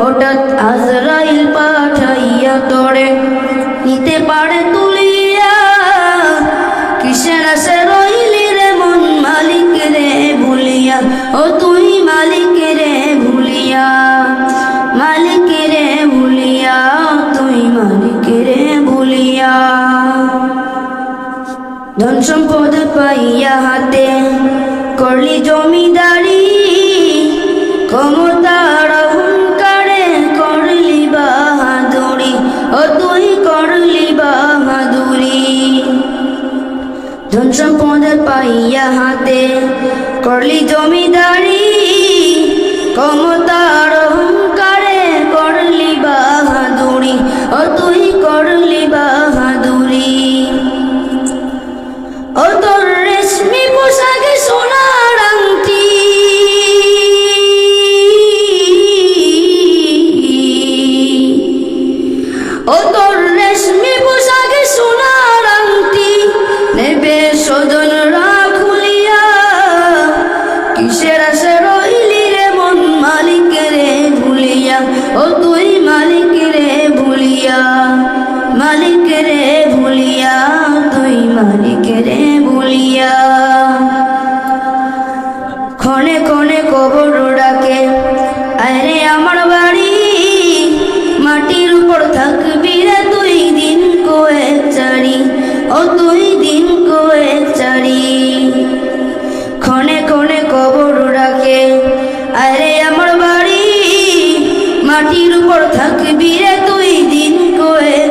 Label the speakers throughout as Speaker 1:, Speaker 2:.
Speaker 1: হঠাৎ আজরাইল পাঠাইয়া তোরে নিতে পারে তুলিয়া। কিসের আসে রইলি রে মন মালিক রে ভুলিয়া? ও তুই মালিক রে ভুলিয়া, মালিক রে ভুলিয়া, তুই মালিক রে ভুলিয়া। ধন সম্পদ পাইয়া হাতে করলি জমিদারি ক্ষমতার ধন সম্পদ পাইয়া হাতে করলি জমিদারি, ক্ষমতার অহংকারে করলি বাহাদুরি, ও তুই করলি বাহাদুরি। ও তোর রেশমি পোশাকে সোনার আংটি। ও তোর মালিক রে ভুলিয়া তুই মালিক রে ভুলিয়া। ক্ষণে ক্ষণে কবর ডাকে আরে আমার বাড়ি, মাটির উপর থাকবি রে তুই দিন কয়েক চারি, ও তুই দিন কয়েক চারি। ক্ষণে ক্ষণে কবর ডাকে আরে আমার বাড়ি, মাটির উপর থাকবি রে তুই দিন কয়েক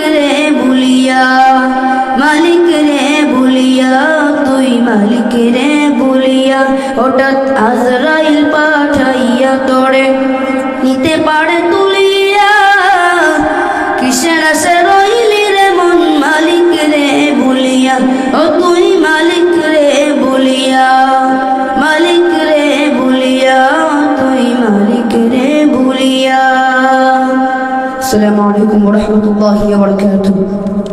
Speaker 1: রে ভুলিয়া হঠাৎ আজরাইল পাঠাইয়া তরে নিতে পারে তুলিয়া। কিসের আসে রইলি রে মন মালিক রে ভুলিয়া ও তুই মালিক রে ভুলিয়া মালিক রে ভুলিয়া তুই মালিক রে ভুলিয়া আসসালামু আলাইকুম ওয়া রাহমাতুল্লাহি ওয়া বারাকাতুহু।